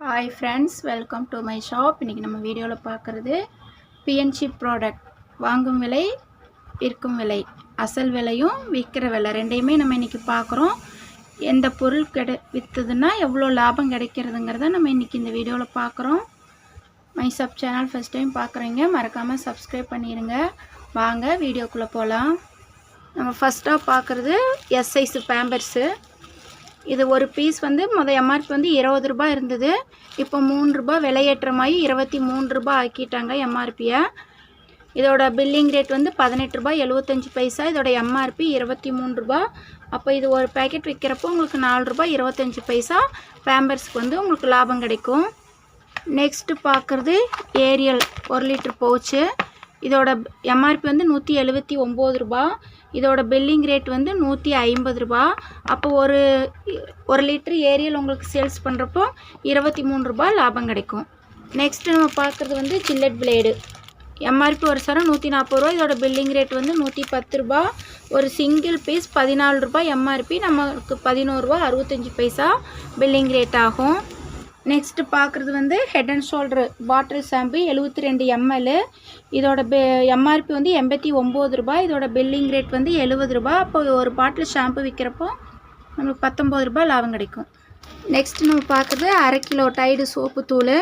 Hi friends welcome to my shop இன்றைக்கி நம்ம வீடியோவில் பார்க்குறது பிஎன்சி ப்ராடக்ட் வாங்கும் விலை விற்கும் விலை. அசல் விலையும் விற்கிற விலை. ரெண்டையுமே நம்ம இன்றைக்கி பார்க்குறோம். எந்த பொருள் கிடை விற்றுதுன்னா எவ்வளோ லாபம் கிடைக்கிறதுங்கிறத நம்ம இன்றைக்கி இந்த வீடியோவில் பார்க்குறோம். My sub channel first time பார்க்குறீங்க மறக்காமல் சப்ஸ்கிரைப் பண்ணிடுங்க வாங்க வீடியோக்குள்ளே போகலாம் நம்ம ஃபஸ்ட்டாக பார்க்குறது எஸ் சைஸு பேம்பர்ஸு இது ஒரு பீஸ் வந்து முதல் எம்ஆர்பி வந்து இருபது ரூபாய் இருந்தது. இப்போ மூணு ரூபாய் விலையேற்றமாகி இருபத்தி மூணு ரூபாய் ஆக்கிட்டாங்க எம்ஆர்பியை இதோட பில்லிங் ரேட் வந்து பதினெட்டு ரூபாய் எழுபத்தஞ்சி பைசா. இதோட எம்ஆர்பி இருபத்தி மூணு ரூபா. அப்போ இது ஒரு பேக்கெட் விற்கிறப்போ உங்களுக்கு நாலு ரூபாய் இருபத்தஞ்சி பைசா. பேம்பர்ஸ்க்கு வந்து உங்களுக்கு லாபம் கிடைக்கும். நெக்ஸ்ட்டு பார்க்குறது ஏரியல் ஒரு லிட்டர் பவுச்சு. இதோட எம்ஆர்பி வந்து நூற்றி எழுபத்தி ஒம்பது ரூபா. இதோட பில்லிங் ரேட் வந்து நூற்றி ஐம்பது ரூபா. அப்போ ஒரு ஒரு லிட்ரு ஏரியல் உங்களுக்கு சேல்ஸ் பண்ணுறப்போ இருபத்தி மூணு ரூபா லாபம் கிடைக்கும். நெக்ஸ்ட்டு நம்ம பார்க்குறது வந்து சில்லட் பிளேடு எம்ஆர்பி ஒரு சரம் நூற்றி நாற்பது ரூபா. இதோட பில்லிங் ரேட் வந்து நூற்றி பத்து ரூபா. ஒரு சிங்கிள் பீஸ் பதினாலு ரூபா எம்ஆர்பி நமக்கு பதினோரு ரூபா அறுபத்தஞ்சி பைசா பில்லிங் ரேட் ஆகும். நெக்ஸ்ட்டு பார்க்குறது வந்து head and shoulder bottle shampoo எழுபத்தி ரெண்டு எம்எல் இதோட பெ எம்ஆர்பி வந்து எண்பத்தி ஒம்பது ரூபாய். இதோட பில்லிங் ரேட் வந்து எழுபது ரூபாய். அப்போ ஒரு பாட்டில் ஷாம்பு விற்கிறப்போ நம்மளுக்கு பத்தொம்பது ரூபாய் லாபம் கிடைக்கும். நெக்ஸ்ட் நம்ம பார்க்குறது அரை கிலோ டைடு சோப்பு தூள்.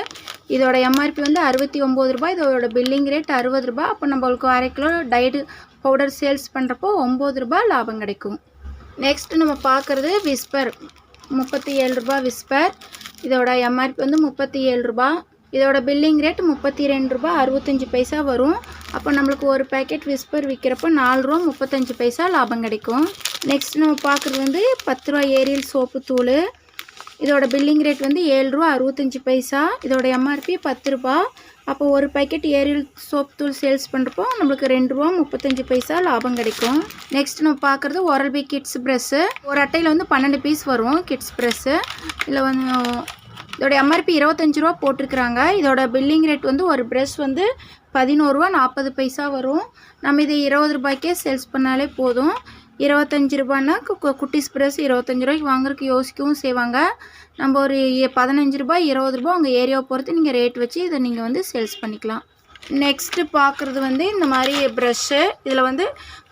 இதோட எம்ஆர்பி வந்து அறுபத்தி ஒம்பது ரூபாய். இதோட பில்லிங் ரேட் அறுபது ரூபாய். அப்போ நம்மளுக்கு அரை கிலோ டைடு பவுடர் சேல்ஸ் பண்ணுறப்போ ஒம்பது ரூபாய் லாபம் கிடைக்கும். நெக்ஸ்ட் நம்ம பார்க்குறது விஸ்பர் முப்பத்தி ஏழு ரூபாய் விஸ்பர் இதோட எம்ஆர்பி வந்து முப்பத்தி ஏழு ரூபா. இதோட பில்லிங் ரேட் முப்பத்தி ரெண்டு ரூபா அறுபத்தஞ்சி பைசா வரும். அப்போ நம்மளுக்கு ஒரு பேக்கெட் விஸ்பர் விற்கிறப்போ நாலு ரூபா முப்பத்தஞ்சு பைசா லாபம் கிடைக்கும். நெக்ஸ்ட் நம்ம பார்க்குறது வந்து பத்து ரூபா ஏரியல் சோப்பு தூள். இதோட பில்லிங் ரேட் வந்து ஏழு ரூபா அறுபத்தஞ்சி பைசா. இதோட எம்ஆர்பி பத்து ரூபா அப்போ ஒரு பேக்கெட் ஏரியல் சோப் தூள் சேல்ஸ் பண்ணுறப்போ நம்மளுக்கு ரெண்டு ரூபா முப்பத்தஞ்சு பைசா லாபம் கிடைக்கும். நெக்ஸ்ட் நம்ம பார்க்குறது ஓரல் பி கிட்ஸ் ப்ரெஸ்ஸு ஒரு அட்டையில் வந்து பன்னெண்டு பீஸ் வரும் கிட்ஸ் ப்ரெஸ்ஸு இதில் வந்து இதோட எம்ஆர்பி இருபத்தஞ்சி ரூபா போட்டிருக்கிறாங்க. இதோட பில்லிங் ரேட் வந்து ஒரு ப்ரெஷ் வந்து பதினோருவா நாற்பது பைசா வரும். நம்ம இதை இருபது ரூபாய்க்கே சேல்ஸ் பண்ணாலே போதும். இருபத்தஞ்சி ரூபான்னா குட்டிஸ் ப்ரெஸ் இருபத்தஞ்சி ரூபாய்க்கு வாங்குறதுக்கு யோசிக்கவும் செய்வாங்க. நம்ம ஒரு பதினஞ்சு ரூபாய் இருபது ரூபாய் உங்கள் ஏரியாவை பொறுத்து நீங்கள் ரேட் வச்சு இதை நீங்கள் வந்து சேல்ஸ் பண்ணிக்கலாம். நெக்ஸ்ட்டு பார்க்குறது வந்து இந்த மாதிரி ப்ரெஷ்ஷு இதில் வந்து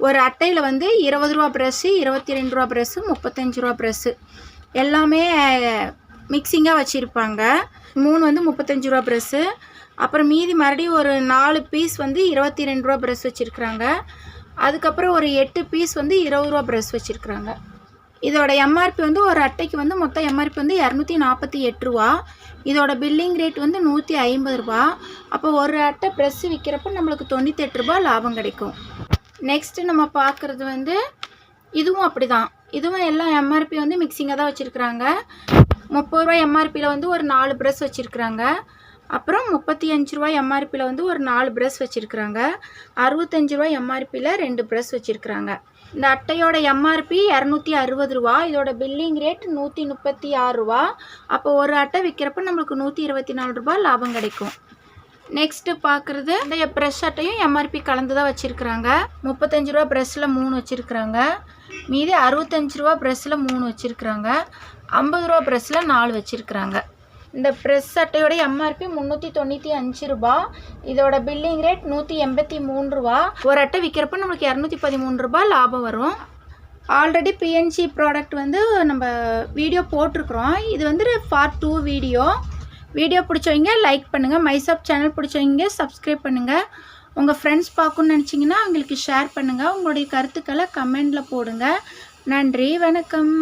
ஒரு அட்டையில் வந்து இருபது ரூபா ப்ரெஷ்ஷு இருபத்தி ரெண்டு ரூபா ப்ரெஷ்ஷு முப்பத்தஞ்சு ரூபா ப்ரெஷ்ஷு எல்லாமே மிக்சிங்காக வச்சுருப்பாங்க. மூணு வந்து முப்பத்தஞ்சு ரூபா ப்ரெஷ்ஷு அப்புறம் மீதி மறுபடியும் ஒரு நாலு பீஸ் வந்து இருபத்தி ரெண்டு ரூபா ப்ரெஷ் வச்சுருக்குறாங்க. அதுக்கப்புறம் ஒரு எட்டு பீஸ் வந்து இருபது ரூபா ப்ரெஷ் வச்சுருக்குறாங்க. இதோட எம்ஆர்பி வந்து ஒரு அட்டைக்கு வந்து மொத்தம் எம்ஆர்பி வந்து இரநூத்தி நாற்பத்தி எட்டு ரூபா. இதோட பில்லிங் ரேட் வந்து நூற்றி ஐம்பது ரூபா. அப்போ ஒரு அட்டை ப்ரெஸ்ஸு விற்கிறப்ப நம்மளுக்கு தொண்ணூத்தெட்டு ரூபா லாபம் கிடைக்கும். நெக்ஸ்ட்டு நம்ம பார்க்குறது வந்து இதுவும் அப்படி தான் இதுவும் எல்லாம் எம்ஆர்பி வந்து மிக்சிங்காக தான் வச்சுருக்குறாங்க. முப்பது ரூபா எம்ஆர்பியில் வந்து ஒரு நாலு ப்ரெஷ் வச்சுருக்குறாங்க. அப்புறம் முப்பத்தி அஞ்சு ரூபாய் எம்ஆர்பியில் வந்து ஒரு நாலு ப்ரெஷ் வச்சுருக்குறாங்க. அறுபத்தஞ்சு ரூபாய் எம்ஆர்பியில் ரெண்டு ப்ரெஷ் வச்சுருக்குறாங்க. இந்த அட்டையோட எம்ஆர்பி இரநூத்தி அறுபது ரூபா இதோட பில்லிங் ரேட் நூற்றி முப்பத்தி ஆறு ரூபா. அப்போ ஒரு அட்டை விற்கிறப்ப நம்மளுக்கு நூற்றி இருபத்தி நாலு ரூபா லாபம் கிடைக்கும். நெக்ஸ்ட்டு பார்க்குறது இந்த ப்ரெஷ் அட்டையும் எம்ஆர்பி கலந்து தான் வச்சுருக்குறாங்க. முப்பத்தஞ்சு ரூபா ப்ரெஷ்ஷில் மூணு வச்சுருக்குறாங்க. மீதி அறுபத்தஞ்சு ரூபா ப்ரெஷ்ஷில் மூணு வச்சுருக்குறாங்க. ஐம்பது ரூபா ப்ரெஷ்ஷில் நாலு வச்சுருக்குறாங்க. இந்த ப்ரெஸ் அட்டையோட எம்ஆர்பி முந்நூற்றி தொண்ணூற்றி அஞ்சு ரூபா. இதோட பில்லிங் ரேட் நூற்றி எண்பத்தி மூணு ரூபா. ஒரு அட்டை விற்கிறப்ப நம்மளுக்கு இரநூத்தி பதிமூணு ரூபா லாபம் வரும். ஆல்ரெடி பிஎன்சி ப்ராடக்ட் வந்து நம்ம வீடியோ போட்டிருக்குறோம். இது வந்து பார்ட் டூ வீடியோ வீடியோ பிடிச்சவங்க லைக் பண்ணுங்கள் மைசாப் சேனல் பிடிச்சவங்க சப்ஸ்கிரைப் பண்ணுங்கள் உங்கள் ஃப்ரெண்ட்ஸ் பார்க்கணுன்னு நினச்சிங்கன்னா அவங்களுக்கு ஷேர் பண்ணுங்கள் உங்களுடைய கருத்துக்களை கமெண்டில் போடுங்க. நன்றி. வணக்கம்.